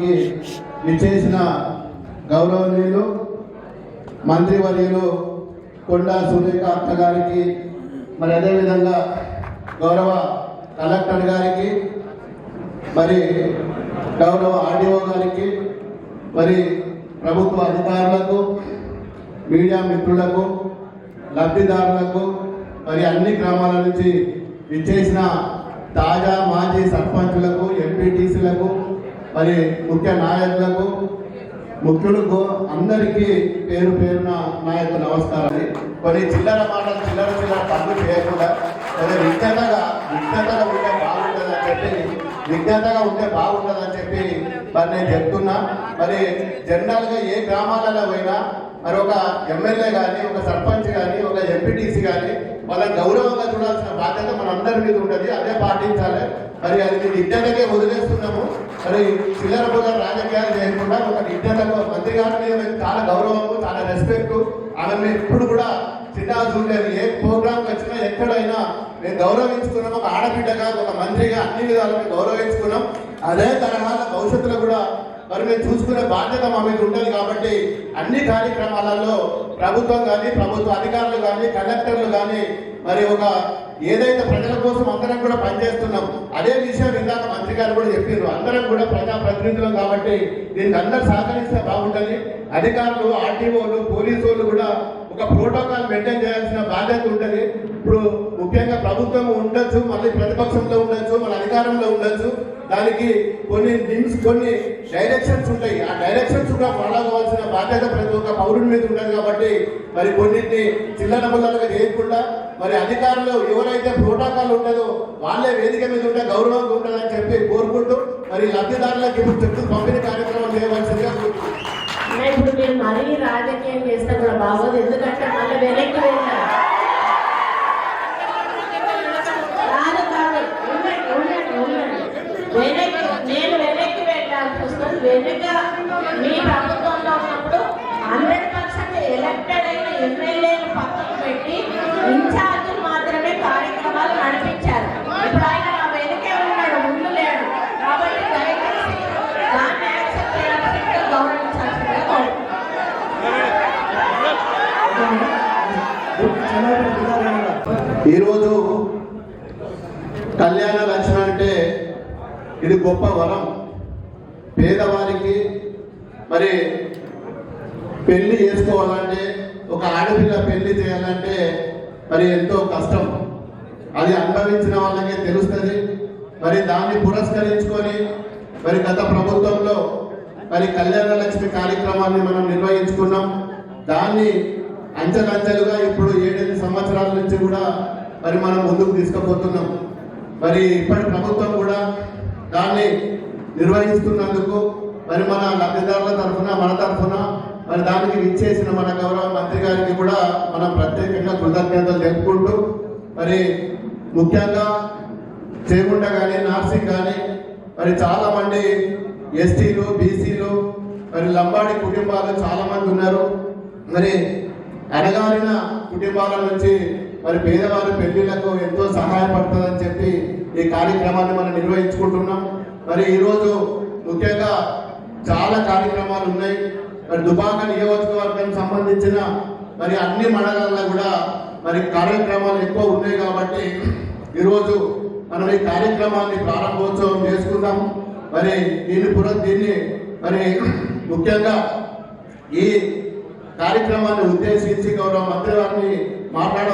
కార్యక్రమానికి విచ్చేసిన గౌరవనీయులు మంత్రివర్యులు కొండా సూర్యకాంత గారికి మరి అదేవిధంగా గౌరవ కలెక్టర్ గారికి మరి గౌరవ ఆర్డీఓ గారికి మరి ప్రభుత్వ అధికారులకు మీడియా మిత్రులకు లబ్ధిదారులకు మరి అన్ని గ్రామాల నుంచి విచ్చేసిన తాజా మాజీ సర్పంచులకు ఎంపీటీసీలకు మరి ముఖ్య నాయకులకు ముఖ్యులకు అందరికీ పేరు పేరున నా యొక్క నమస్కారం కొన్ని చిల్లర మాటలు చిల్లర చిల్లర పనులు చేయకుండా కొన్ని విజ్ఞతగా విజ్ఞతగా ఉంటే బాగుంటుందని చెప్పి విజ్ఞతగా ఉంటే బాగుంటుందని చెప్పి మరి నేను చెప్తున్నా. మరి జనరల్గా ఏ గ్రామాలలో పోయినా మరి ఒక ఎమ్మెల్యే కానీ ఒక సర్పంచ్ కానీ ఒక ఎంపీటీసీ కానీ వాళ్ళని గౌరవంగా చూడాల్సిన బాధ్యత మనందరి మీద ఉంటుంది. అదే పాటించాలి. మరి అది విజ్ఞతకే వదిలేస్తున్నాము. మరి చిల్లర బుల్లర రాజకీయాలు చేయకుండా ఒక విజ్ఞతకు మంత్రి గారిని మేము చాలా గౌరవము చాలా రెస్పెక్ట్ ఆమె మేము ఎప్పుడు కూడా చిన్న చూడలేదు ఏ ప్రోగ్రామ్కి వచ్చినా ఎక్కడైనా మేము గౌరవించుకున్నాం. ఒక ఆడబిడ్డగా ఒక మంత్రిగా అన్ని విధాలుగా గౌరవించుకున్నాం. అదే తరహాలో భవిష్యత్తులో కూడా మరి మేము చూసుకునే బాధ్యత మా మీద ఉంటుంది కాబట్టి అన్ని కార్యక్రమాలలో ప్రభుత్వం కానీ ప్రభుత్వ అధికారులు కానీ కలెక్టర్లు కానీ మరి ఒక ఏదైతే ప్రజల కోసం అందరం కూడా పనిచేస్తున్నాం అదే విషయం ఇందాక మంత్రి గారు కూడా చెప్పారు అందరం కూడా ప్రజా ప్రతినిధులం కాబట్టి దీనికి అందరు సహకరిస్తే బాగుంటుంది. అధికారులు ఆర్టీఓలు పోలీసు వాళ్ళు కూడా ఒక ప్రోటోకాల్ మెయింటైన్ చేయాల్సిన బాధ్యత ఉంటుంది. ఇప్పుడు ముఖ్యంగా ప్రభుత్వం ఉండొచ్చు మళ్ళీ ప్రతిపక్షంలో అధికారంలో ఉండొచ్చు. దానికి కొన్ని నిమ్స్ కొన్ని డైరెక్షన్స్ ఉంటాయి. ఆ డైరెక్షన్స్ కూడా ఫాలో అవ్వాల్సిన బాధ్యత ప్రతి ఒక్క పౌరుడి మీద ఉంటుంది కాబట్టి మరి కొన్నింటిని చిల్లర బుల్లలుగా చేయకుండా మరి అధికారులు ఎవరైతే ప్రోటోకాల్ ఉంటుందో వాళ్ళే వేదిక మీద ఉంటే గౌరవంగా ఉంటుందని చెప్పి కోరుకుంటూ మరి లబ్ధిదారులకు ఇప్పుడు చెట్టు పంపిణీ కార్యక్రమం చేయవలసిందిగా ఇప్పుడు మీరు మరీ రాజకీయం చేస్తే కూడా బాగోదు. ఎందుకంటే వెనుక మీ ప్రభుత్వంలో ఉన్నప్పుడు హండ్రెడ్ పర్సెంట్ ఎలక్టెడ్ అయిన ఎమ్మెల్యేలు పక్కకు పెట్టి ఇన్ఛార్జీలు మాత్రమే కార్యక్రమాలు నడిపించారు. ఇప్పుడు ఆయన నా వెనుకే ఉన్నాడు ముందు లేడు. కాబట్టి దయచేసి దాన్ని యాక్సెప్ట్ చేయాల్సిందిగా గౌరవించాల్సిందిగా ఈరోజు కళ్యాణ లక్ష్మి అంటే ఇది గొప్ప వరం. పేదవారికి మరి పెళ్ళి చేసుకోవాలంటే ఒక ఆడపిల్ల పెళ్ళి చేయాలంటే మరి ఎంతో కష్టం. అది అనుభవించిన వాళ్ళకే తెలుస్తుంది. మరి దాన్ని పురస్కరించుకొని మరి గత ప్రభుత్వంలో మరి కళ్యాణ లక్ష్మి కార్యక్రమాన్ని మనం నిర్వహించుకున్నాం. దాన్ని అంచెలంచెలుగా ఇప్పుడు ఏడెనిమిది సంవత్సరాల నుంచి కూడా మరి మనం ముందుకు తీసుకుపోతున్నాం. మరి ఇప్పటి ప్రభుత్వం కూడా దాన్ని నిర్వహిస్తున్నందుకు మరి మన లబ్ధిదారుల తరఫున మన తరఫున మరి దానికి ఇచ్చేసిన మన గౌరవ మంత్రి గారికి కూడా మనం ప్రత్యేకంగా కృతజ్ఞతలు తెలుపుకుంటూ మరి ముఖ్యంగా చేగుంట కానీ నార్సింగ్ కానీ మరి చాలామంది ఎస్టీలు బీసీలు మరి లంబాడి కుటుంబాలు చాలామంది ఉన్నారు. మరి అడగారిన కుటుంబాల నుంచి మరి పేదవారి పెళ్ళిళ్ళకు ఎంతో సహాయపడుతుందని చెప్పి ఈ కార్యక్రమాన్ని మనం నిర్వహించుకుంటున్నాం. మరి ఈరోజు ముఖ్యంగా చాలా కార్యక్రమాలు ఉన్నాయి. మరి దుబాక నియోజకవర్గానికి సంబంధించిన మరి అన్ని మండలాల్లో కూడా మరి కార్యక్రమాలు ఎక్కువ ఉన్నాయి కాబట్టి ఈరోజు మనం ఈ కార్యక్రమాన్ని ప్రారంభోత్సవం చేసుకుందాం. మరి దీన్ని పుర దీన్ని మరి ముఖ్యంగా ఈ కార్యక్రమాన్ని ఉద్దేశించి గౌరవ మంత్రి వారిని మాట్లాడ